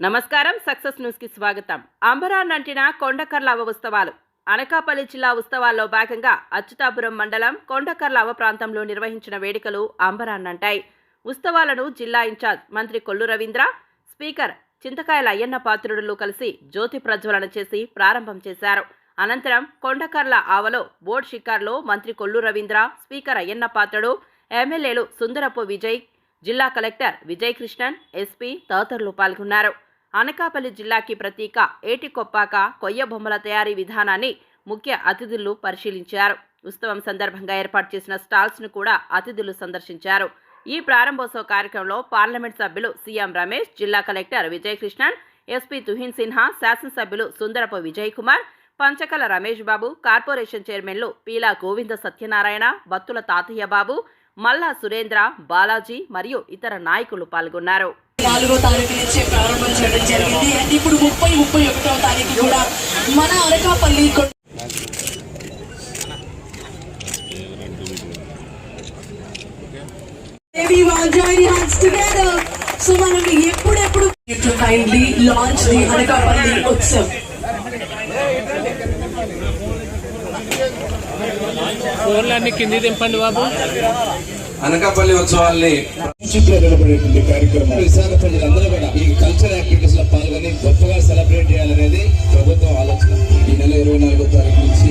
నమస్కారం సక్సెస్ న్యూస్కి స్వాగతం. అంబరాన్ అంటిన కొండకర్లావ ఉత్సవాలు. అనకాపల్లి జిల్లా ఉత్సవాల్లో భాగంగా అచ్యుతాపురం మండలం కొండకర్లావ ప్రాంతంలో నిర్వహించిన వేడుకలు అంబరాన్నంటాయి ఉత్సవాలను జిల్లా ఇన్ఛార్జ్ మంత్రి కొల్లు రవీంద్ర స్పీకర్ చింతకాయల అయ్యన్న పాత్రుడులు కలిసి జ్యోతి ప్రజ్వలన చేసి ప్రారంభం చేశారు. అనంతరం కొండకర్ల ఆవలో బోర్డ్ షికార్లో మంత్రి కొల్లు రవీంద్ర స్పీకర్ అయ్యన్న పాత్రుడు ఎమ్మెల్యేలు సుందరపు విజయ్ జిల్లా కలెక్టర్ విజయకృష్ణన్ ఎస్పీ తదితరులు పాల్గొన్నారు. అనకాపల్లి జిల్లాకి ప్రతీక ఏటికొప్పాక కొయ్య బొమ్మల తయారీ విధానాన్ని ముఖ్య అతిథులు పరిశీలించారు. ఉత్సవం సందర్భంగా ఏర్పాటు చేసిన స్టాల్స్ను కూడా అతిథులు సందర్శించారు. ఈ ప్రారంభోత్సవ కార్యక్రమంలో పార్లమెంట్ సభ్యులు సీఎం రమేష్ జిల్లా కలెక్టర్ విజయకృష్ణన్ ఎస్పీ తుహిన్ సిన్హా శాసనసభ్యులు సుందరపు విజయ్ కుమార్ పంచకల రమేష్ బాబు కార్పొరేషన్ చైర్మన్లు పీలా గోవింద సత్యనారాయణ బత్తుల తాతయ్య బాబు మల్లా సురేంద్ర బాలాజీ మరియు ఇతర నాయకులు పాల్గొన్నారు. నాలుగో తారీఖు నుంచి ప్రారంభం చేయడం జరిగింది. అండ్ ఇప్పుడు ముప్పై ముప్పై ఒకటో తారీఖు కూడా మన అనకాపల్లి కొ- మనం ఎప్పుడెప్పుడు kindly launch the Anakapalli Utsav ఫోన్లన్నీ కింది దింపండి బాబు. అనకాపల్లి ఉత్సవాల్ని చుట్టూ నిలబడేటువంటి కార్యక్రమం. విశాఖ ప్రజలందరూ కూడా ఈ కల్చర్ యాక్టివిటీస్లో పాల్గొని గొప్పగా సెలబ్రేట్ చేయాలనేది ప్రభుత్వం ఆలోచన. ఈ నెల ఇరవై నాలుగో తారీఖు నుంచి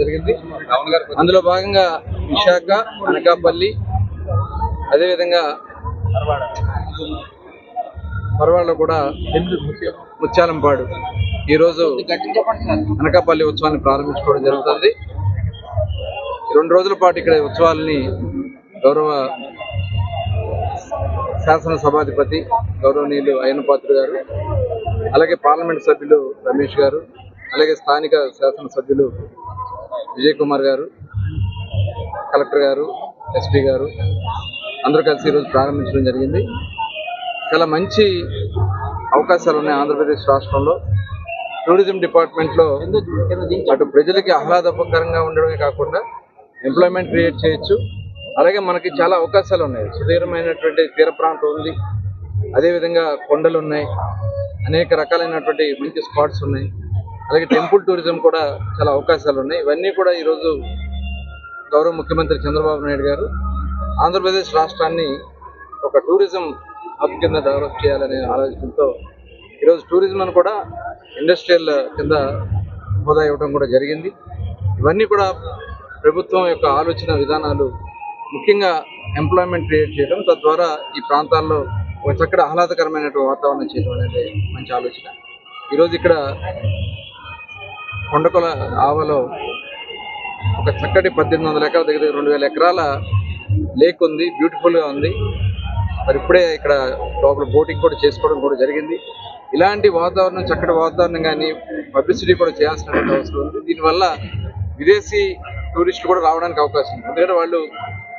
జరిగింది. అందులో భాగంగా విశాఖ అనకాపల్లి అదేవిధంగా పర్వాలో కూడా ముత్యాలంపాడు. ఈరోజు అనకాపల్లి ఉత్సవాన్ని ప్రారంభించుకోవడం జరుగుతుంది. రెండు రోజుల పాటు ఇక్కడ ఉత్సవాలని గౌరవ శాసనసభాధిపతి గౌరవనీయులు అయ్యనపాత్రుడు గారు అలాగే పార్లమెంట్ సభ్యులు రమేష్ గారు అలాగే స్థానిక శాసన సభ్యులు విజయ్ కుమార్ గారు కలెక్టర్ గారు ఎస్పీ గారు అందరూ కలిసి ఈరోజు ప్రారంభించడం జరిగింది. చాలా మంచి అవకాశాలు ఉన్నాయి ఆంధ్రప్రదేశ్ రాష్ట్రంలో. టూరిజం డిపార్ట్మెంట్లో అటు ప్రజలకి ఆహ్లాదకరంగా ఉండడమే కాకుండా ఎంప్లాయ్మెంట్ క్రియేట్ చేయొచ్చు. అలాగే మనకి చాలా అవకాశాలు ఉన్నాయి. సుదీర్ఘమైనటువంటి తీర ప్రాంతం ఉంది. అదేవిధంగా కొండలు ఉన్నాయి. అనేక రకాలైనటువంటి మంచి స్పాట్స్ ఉన్నాయి. అలాగే టెంపుల్ టూరిజం కూడా చాలా అవకాశాలు ఉన్నాయి. ఇవన్నీ కూడా ఈరోజు గౌరవ ముఖ్యమంత్రి చంద్రబాబు నాయుడు గారు ఆంధ్రప్రదేశ్ రాష్ట్రాన్ని ఒక టూరిజం హబ్ కింద డెవలప్ చేయాలనే ఆలోచనతో ఈరోజు టూరిజం కూడా ఇండస్ట్రియల్ కింద హోదా ఇవ్వడం కూడా జరిగింది. ఇవన్నీ కూడా ప్రభుత్వం యొక్క ఆలోచన విధానాలు ముఖ్యంగా ఎంప్లాయ్మెంట్ క్రియేట్ చేయడం తద్వారా ఈ ప్రాంతాల్లో ఒక చక్కటి ఆహ్లాదకరమైనటువంటి వాతావరణం చేయడం అనేది మంచి ఆలోచన. ఈరోజు ఇక్కడ కొండకొల ఆవలో ఒక చక్కటి పద్దెనిమిది వందల ఎకరాల దగ్గర రెండు వేల ఎకరాల లేక్ ఉంది బ్యూటిఫుల్గా ఉంది. మరి ఇప్పుడే ఇక్కడ లోపల బోటింగ్ కూడా చేసుకోవడం కూడా జరిగింది. ఇలాంటి వాతావరణం చక్కటి వాతావరణం కానీ పబ్లిసిటీ కూడా చేయాల్సిన అవసరం ఉంది. దీనివల్ల విదేశీ టూరిస్టులు కూడా రావడానికి అవకాశం ఉంది. ఎందుకంటే వాళ్ళు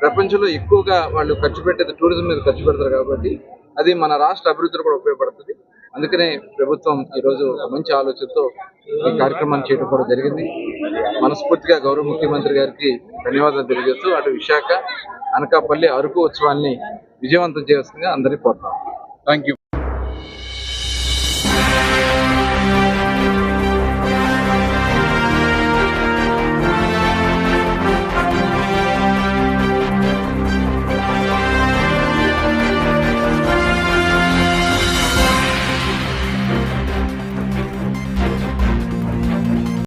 ప్రపంచంలో ఎక్కువగా వాళ్ళు ఖర్చు పెట్టేది టూరిజం మీద ఖర్చు పెడతారు కాబట్టి అది మన రాష్ట్ర అభివృద్ధిలో కూడా ఉపయోగపడుతుంది. అందుకనే ప్రభుత్వం ఈరోజు మంచి ఆలోచనతో ఈ కార్యక్రమాన్ని చేయడం కూడా జరిగింది. మనస్ఫూర్తిగా గౌరవ ముఖ్యమంత్రి గారికి ధన్యవాదాలు తెలియజేస్తూ అటు విశాఖ అనకాపల్లి అరకు ఉత్సవాన్ని విజయవంతం చేస్తుందిగా అందరినీ కోరుతాం థ్యాంక్ యూ